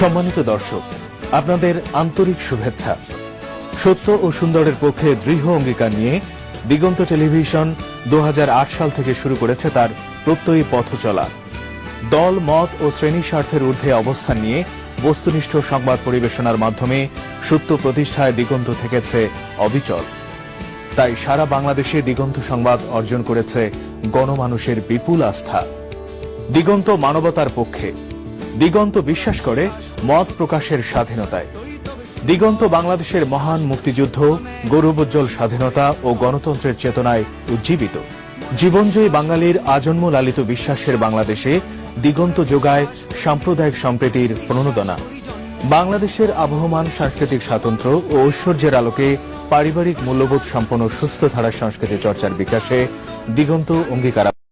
সম্মানিত দর্শক, আপনাদের আন্তরিক শুভেচ্ছা। সত্য ও সুন্দরের পক্ষে দৃঢ় অঙ্গীকার নিয়ে দিগন্ত টেলিভিশন দু হাজার আট সাল থেকে শুরু করেছে তার প্রত্যয়ী পথ চলা। দল, মত ও শ্রেণি স্বার্থের ঊর্ধ্বে অবস্থান নিয়ে বস্তুনিষ্ঠ সংবাদ পরিবেশনার মাধ্যমে সত্য প্রতিষ্ঠায় দিগন্ত থেকেছে অবিচল। তাই সারা বাংলাদেশে দিগন্ত সংবাদ অর্জন করেছে গণমানুষের বিপুল আস্থা। দিগন্ত মানবতার পক্ষে দিগন্ত বিশ্বাস করে মত প্রকাশের স্বাধীনতায়। দিগন্ত বাংলাদেশের মহান মুক্তিযুদ্ধ, গৌরবোজ্জ্বল স্বাধীনতা ও গণতন্ত্রের চেতনায় উজ্জীবিত। জীবনজয়ী বাঙালির আজন্ম লালিত বিশ্বাসের বাংলাদেশে দিগন্ত যোগায় সাম্প্রদায়িক সম্প্রীতির প্রণোদনা। বাংলাদেশের আবহমান সাংস্কৃতিক স্বাতন্ত্র্য ও ঐশ্বর্যের আলোকে পারিবারিক মূল্যবোধ সম্পন্ন সুস্থ ধারার সংস্কৃতি চর্চার বিকাশে দিগন্ত অঙ্গীকার